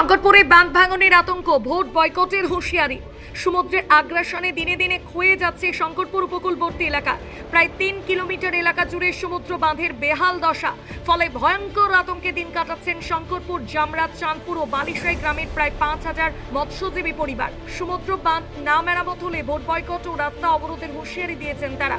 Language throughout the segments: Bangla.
শঙ্করপুরে বাঁধ ভাঙনের আতঙ্ক, ভোট বয়কটের হুঁশিয়ারি। সমুদ্রের আগ্রাসনে দিনে দিনে ক্ষয়ে যাচ্ছে শঙ্করপুর উপকূলবর্তী এলাকা। প্রায় তিন কিলোমিটার এলাকা জুড়ে সমুদ্র বাঁধের বেহাল দশা। ফলে ভয়ঙ্কর আতঙ্কে দিন কাটাচ্ছেন শঙ্করপুর জামরাত চাঁদপুর ও বালিশাই গ্রামের প্রায় পাঁচ হাজার মৎস্যজীবী পরিবার। সমুদ্র বাঁধ না মেরামত হলে ভোট বয়কট ও রাস্তা অবরোধের হুঁশিয়ারি দিয়েছেন তারা।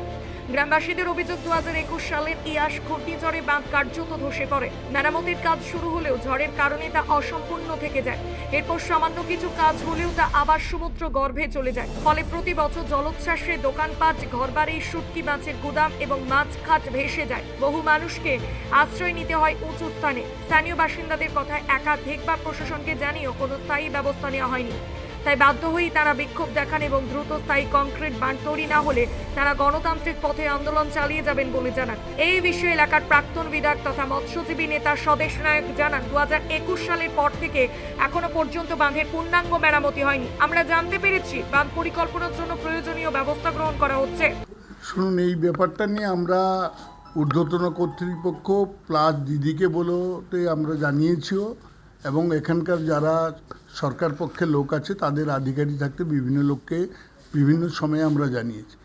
গ্রামবাসীদের অভিযোগ দু হাজার একুশ সালের ইয়াস ঘূর্ণিঝড়ে বাঁধ কার্যত ধসে পড়ে। মেরামতির কাজ শুরু হলেও ঝড়ের কারণে তা অসম্পূর্ণ থেকে যায়। এরপর সামান্য কিছু কাজ হলেও তা আবার সমুদ্র গর্ভে চলে যায়। ফলে প্রতি বছর জলোচ্ছ্বাসে দোকানপাট, ঘরবাড়ি শুটকি মাছের গুদাম এবং মাছ খাট ভেসে যায়। বহু মানুষকে আশ্রয় নিতে হয় উঁচু স্থানে। স্থানীয় বাসিন্দাদের কথায় একাধিকবার প্রশাসনকে জানিয়েও কোনো স্থায়ী ব্যবস্থা নেওয়া হয়নি। তাই বাধ্য হয়েই তারা বিক্ষোভ দেখান এবং দ্রুত স্থায়ী কংক্রিট বাঁধ তৈরি না হলে তারা গণতান্ত্রিক পথে আন্দোলন চালিয়ে যাবেন বলে জানান। এই বিষয়ে এলাকার প্রাক্তন বিধায়ক তথা মৎস্যজীবী নেতা স্বদেশ নায়ক জানান দু একুশ সালের পর থেকে এখনও পর্যন্ত বাঁধের পূর্ণাঙ্গ মেরামতি হয়নি। আমরা জানতে পেরেছি, বাঁধ পরিকল্পনার জন্য প্রয়োজনীয় ব্যবস্থা গ্রহণ করা হচ্ছে। শুনুন, এই ব্যাপারটা নিয়ে আমরা ঊর্ধ্বতন কর্তৃপক্ষ প্লাস দিদিকে বলতে আমরা জানিয়েছিও এবং এখানকার যারা সরকার পক্ষের লোক আছে, তাদের আধিকারিক থাকতে বিভিন্ন লোককে বিভিন্ন সময়ে আমরা জানিয়েছি।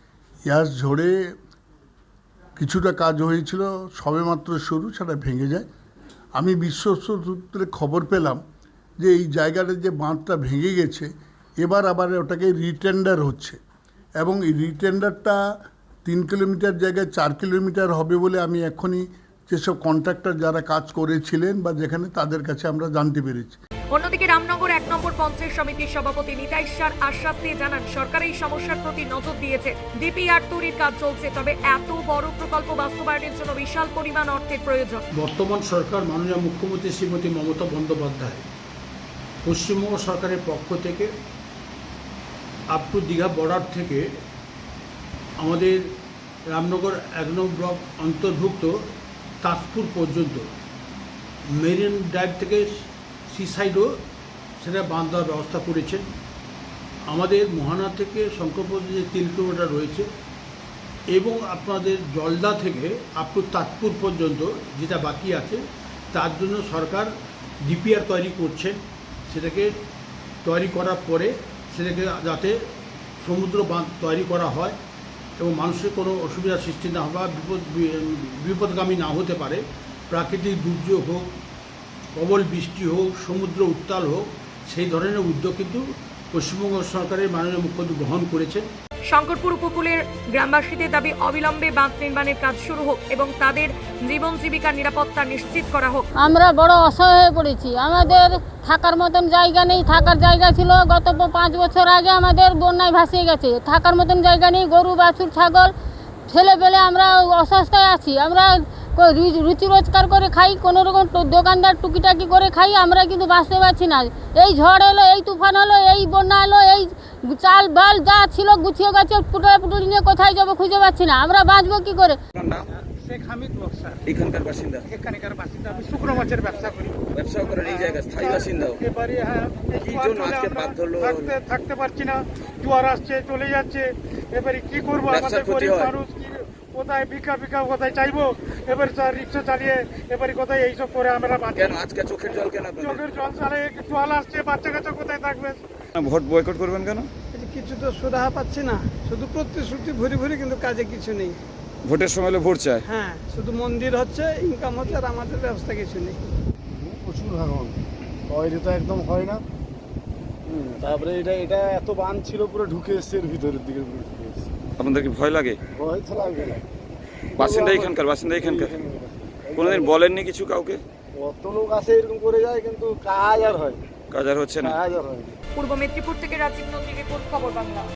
ইয়াস ঝড়ে কিছুটা কাজ হয়েছিল, সবেমাত্র শুরু, সেটা ভেঙে যায়। আমি বিশ্বস্ত সূত্রে খবর পেলাম যে এই জায়গাটা যে বাঁধটা ভেঙে গেছে, এবার আবার ওটাকে রিটেন্ডার হচ্ছে এবং এই রিটেন্ডারটা তিন কিলোমিটার জায়গায় চার কিলোমিটার হবে বলে আমি এখনই যেসব কন্ট্রাক্টর যারা কাজ করেছিলেন বা যেখানে তাদের কাছে আমরা জানতে পেরেছি। অন্যদিকে রামনগর এক নম্বর পঞ্চায়েত সমিতির সভাপতি নিতাই সার আশ্বাস দিয়ে জানান, সরকার এই সমস্যার প্রতি নজর দিয়েছে। ডিপিআর তৈরির কাজ চলছে, তবে এত বড় প্রকল্প বাস্তবায়নের জন্য বিশাল পরিমাণ অর্থের প্রয়োজন। বর্তমান সরকার মাননীয় মুখ্যমন্ত্রী শ্রীমতী মমতা বন্দ্যোপাধ্যায় পশ্চিমবঙ্গ সরকারের পক্ষ থেকে আপ টু দীঘা বর্ডার থেকে আমাদের রামনগর এক নং ব্লক অন্তর্ভুক্ত তাজপুর পর্যন্ত মেরিন ড্রাইভ থেকে সি সাইডও সেটা বাঁধ দেওয়ার ব্যবস্থা করেছেন। আমাদের মোহানা থেকে শঙ্করপুর যে তিন কিলোমিটার রয়েছে এবং আপনাদের জলদা থেকে আপ টু তাজপুর পর্যন্ত যেটা বাকি আছে, তার জন্য সরকার ডিপিআর তৈরি করছেন সেটাকে তৈরি করার পরে সেটাকে যাতে সমুদ্র বাঁধ তৈরি করা হয় এবং মানুষের কোনো অসুবিধার সৃষ্টি না বা বিপদ বিপদগামী না হতে পারে, প্রাকৃতিক দুর্যোগ হোক প্রবল বৃষ্টি হোক সমুদ্র উত্তাল হোক সেই ধরনের উদ্যোগ কিন্তু পশ্চিমবঙ্গ সরকারের মাননীয় মুখ্যমন্ত্রী গ্রহণ করেছেন। শঙ্করপুর উপকূলের গ্রামবাসীদের দাবি অবিলম্বে বাঁধ নির্মাণের কাজ শুরু হোক এবং তাদের জীবন জীবিকার নিরাপত্তা নিশ্চিত করা হোক। আমরা বড় অসহায় হয়ে পড়েছি। আমাদের থাকার মতন জায়গা নেই থাকার জায়গা ছিল গত পাঁচ বছর আগে আমাদের বন্যায় ভাসিয়ে গেছে। থাকার মতন জায়গা নেই গরু বাছুর ছাগল ছেলে পেলে আমরা অসস্থায় আছি। আমরা রুচি রোজগার করে খাই কোনো রকম দোকানদার টুকিটাকি করে খাই আমরা কিন্তু বাঁচতে পারছি না। এই ঝড় এলো এই তুফান হলো এই বন্যা এলো এই চাল বাল যা ছিল গুছিয়ে গেছে পুটুলা পুটুলি নিয়ে কোথায় যাব খুঁজে পাচ্ছি না। আমরা বাঁচবো কি করে? শেখ হামিদ বক্সার এখানকার বাসিন্দা? এখানকার বাসিন্দা। আমি শুকনো মাছের ব্যবসা করি। ব্যবসাও করেন এই জায়গায় স্থায়ী বাসিন্দাও এবারে হ্যাঁ কি জন্য আজকে বাধ্য হলো? থাকতে থাকতে পারছি না। জোয়ার আসছে চলে যাচ্ছে। এবারে কি করব? আমাদের গরিব মানুষ কোথায় ভিক্ষা ভিক্ষা কোথায় চাইব? এবারে তার রিক্সা চালিয়ে এবারে কোথায় এইসব করে আমরা বাঁচি? কেন? আজকে চোখের জল কেন চোখের জল চালে জল আসছে বাচ্চা কাচ্চা কোথায় থাকবে? ভোট বয়কট করবেন কেন? কিছু তো সুরাহা পাচ্ছি না। শুধু প্রতিশ্রুতি ভরি ভরি কিন্তু কাজে কিছু নেই। ভোটের সময় হলে ভোট চায়। হ্যাঁ শুধু মন্দির হচ্ছে ইনকাম হচ্ছে আর আমাদের ব্যবস্থা কিছু নেই। প্রচুর ভাঙন তৈরি তো একদম হয় না। তারপরে এটা এটা এত বান ছিল পুরো ঢুকে এসছে এর ভিতরের দিকে পুরো ঢুকে এসছে। আপনাদের কি ভয় লাগে বাসিন্দা এখানকার বাসিন্দা এখানকার? কোনোদিন বলেননি কিছু কাউকে? কত লোক আসে এরকম করে যায় কিন্তু কাজ আর হয় কাজ আর হচ্ছে না। কাজ আর হয় পূর্ব মেদিনীপুর থেকে রাজীব নদীর রিপোর্ট খবর বাংলা।